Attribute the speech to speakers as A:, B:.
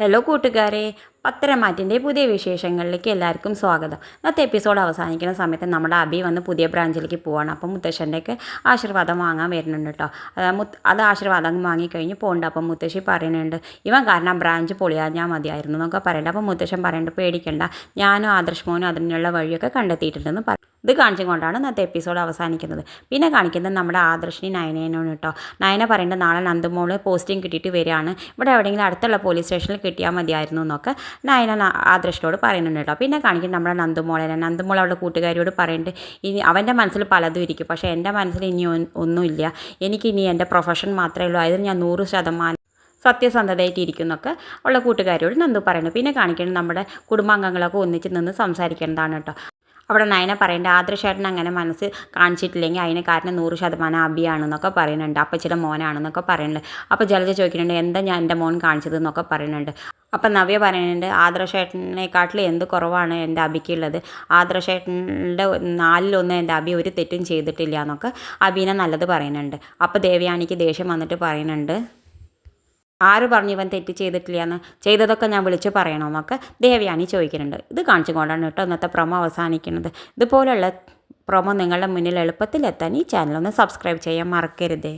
A: Hello കൂട്ടുകാരെ പത്തരമാറ്റിന്റെ പുതിയ വിശേഷങ്ങളിലേക്ക് എല്ലാവർക്കും സ്വാഗതം. ഇന്നത്തെ എപ്പിസോഡ് അവസാനിക്കുന്ന സമയത്ത് നമ്മുടെ അബി വന്ന് പുതിയ ബ്രാഞ്ചിലേക്ക് പോവാണ്. അപ്പം മുത്തശ്ശന്റെയൊക്കെ ആശീർവാദം വാങ്ങാൻ വരുന്നുണ്ട് കേട്ടോ. അത് ആശീർവാദം വാങ്ങിക്കഴിഞ്ഞ് പോകണ്ട അപ്പം മുത്തശ്ശി പറയുന്നുണ്ട് ഇവൻ കാരണം ബ്രാഞ്ച് പൊളിയാഞ്ഞാൽ മതിയായിരുന്നു എന്നൊക്കെ പറയുന്നുണ്ട്. അപ്പം മുത്തശ്ശൻ പറയുന്നുണ്ട് പേടിക്കണ്ട ഞാനും ആദർശ് മോനും അതിനുള്ള വഴിയൊക്കെ കണ്ടെത്തിയിട്ടുണ്ടെന്ന് പറയും ഇത് കാണിച്ചുകൊണ്ടാണ് ഇന്നത്തെ എപ്പിസോഡ് അവസാനിക്കുന്നത്. പിന്നെ കാണിക്കുന്നത് നമ്മുടെ ആദർശിനി നയനേനാണ് കേട്ടോ. നയന പറയേണ്ട നാളെ നന്ദമോൾ പോസ്റ്റിംഗ് കിട്ടിയിട്ട് വരികയാണ്. ഇവിടെ എവിടെയെങ്കിലും അടുത്തുള്ള പോലീസ് സ്റ്റേഷനിൽ കിട്ടിയാൽ മതിയായിരുന്നു എന്നൊക്കെ നയന ആദർശനോട് പറയുന്നുണ്ട് കേട്ടോ. പിന്നെ കാണിക്കും നമ്മുടെ നന്ദുമോളെ. നന്ദുമോൾ അവളുടെ കൂട്ടുകാരിയോട് പറയുന്നുണ്ട് ഇനി അവന്റെ മനസ്സിൽ പലതും ഇരിക്കും. പക്ഷേ എന്റെ മനസ്സിൽ ഇനി ഒന്നുമില്ല. എനിക്കിനി എന്റെ പ്രൊഫഷൻ മാത്രമേ ഉള്ളൂ. അതിൽ ഞാൻ നൂറ് ശതമാനം സത്യസന്ധതയായിട്ട് ഇരിക്കുന്നൊക്കെ ഉള്ള കൂട്ടുകാരോട് നന്ദു പറയുന്നു. പിന്നെ കാണിക്കുന്നത് നമ്മുടെ കുടുംബാംഗങ്ങളൊക്കെ ഒന്നിച്ച് നിന്ന് സംസാരിക്കേണ്ടതാണ് കേട്ടോ. അവിടെ നയന പറയേണ്ട ആദർശേട്ടൻ അങ്ങനെ മനസ്സ് കാണിച്ചിട്ടില്ലെങ്കിൽ അതിന് കാരണം നൂറ് ശതമാനം അബിയാണെന്നൊക്കെ പറയുന്നുണ്ട് അപ്പച്ചിയുടെ മോനാണെന്നൊക്കെ പറയുന്നുണ്ട്. അപ്പോൾ ജലജ ചോദിക്കുന്നുണ്ട് എന്താ ഞാൻ എന്റെ മോൻ കാണിച്ചത് എന്നൊക്കെ പറയുന്നുണ്ട്. അപ്പം നവ്യ പറയുന്നുണ്ട് ആദർശേട്ടനെക്കാട്ടിൽ എന്ത് കുറവാണ് എന്റെ അബിക്കുള്ളത്? ആദർശേട്ടന്റെ നാലിലൊന്നും എന്റെ അബി ഒരു തെറ്റും ചെയ്തിട്ടില്ല എന്നൊക്കെ അബീനെ നല്ലത് പറയുന്നുണ്ട്. അപ്പോൾ ദേവയാനിക്ക് ദേഷ്യം വന്നിട്ട് പറയുന്നുണ്ട് ആര് പറഞ്ഞു ഇവൻ തെറ്റ് ചെയ്തിട്ടില്ല എന്ന് ചെയ്തതൊക്കെ ഞാൻ വിളിച്ച് പറയണമെന്നൊക്കെ ദേവയാനി ചോദിക്കുന്നുണ്ട്. ഇത് കാണിച്ചുകൊണ്ടാണ് കേട്ടോ ഇന്നത്തെ പ്രൊമോ അവസാനിക്കുന്നത്. ഇതുപോലുള്ള പ്രൊമോ നിങ്ങളുടെ മുന്നിൽ എളുപ്പത്തിൽ എത്താൻ ഈ ചാനൽ ഒന്ന് സബ്സ്ക്രൈബ് ചെയ്യാൻ മറക്കരുതേ.